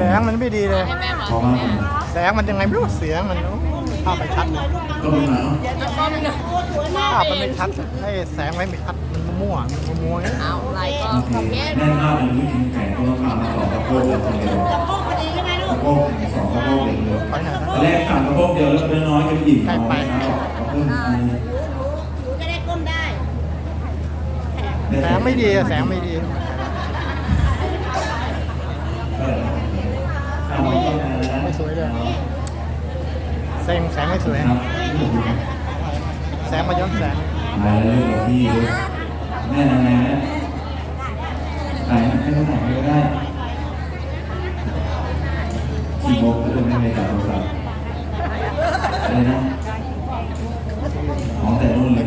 แสงมันไม่ดีเลย ให้แม่มาเพราะว่าแสงมันยังไงไม่รู้เสียงมันโอ้ภาพไม่ชัดเลยก็เป็นมาเนาะก็ไม่นะภาพมันไม่ชัดให้แสงไม่ชัดมันมั่วมันมัวๆอย่างนี้เอาอะไรก็โอเคแค่แน่นมากเลยไม่กินไก่ก็ต้องมามาสองกระโปงเลยคนเดียวกระโปงพอดีใช่ไหมลูกกระโปงสองกระโปงเด็กเลยไปไหนตนะอนแรกสั่งกระโปงเดียวแล้วน้อยๆกันอิ่มเอาไปครับกระโปงหนูจะได้ก้มได้แสงไม่ดีอะแสงไม่ดี ไม่สวยเลยแสงแสงไม่สวยครับแสงมาย้อนแสงมาแล้วเรื่องพี่แม่ยังไงแม่ถ่ายให้เขาถ่ายก็ได้ขี่โมกก็จะไม่ไปจับโทรศัพท์อะไรนะอ๋อแต่นู่นเลย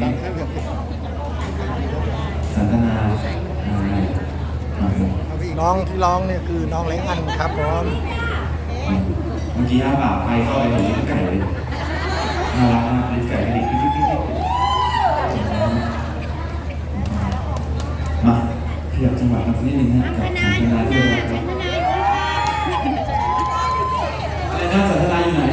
สันทนาอะไรมาเลยน้องที่ร้องเนี่ยคือน้องเล้งอันครับผม เมื่อกี้อาบ่าไฟเข้าไปถึงไก่เลยน่ารักมากเป็นไก่กระดิกปิ๊บปิ๊บปิ๊บมาขยับจังหวะกันสักนิดนึงนะกับสันทนาที่เรารักครับอะไรนะสันทนาอยู่ไหน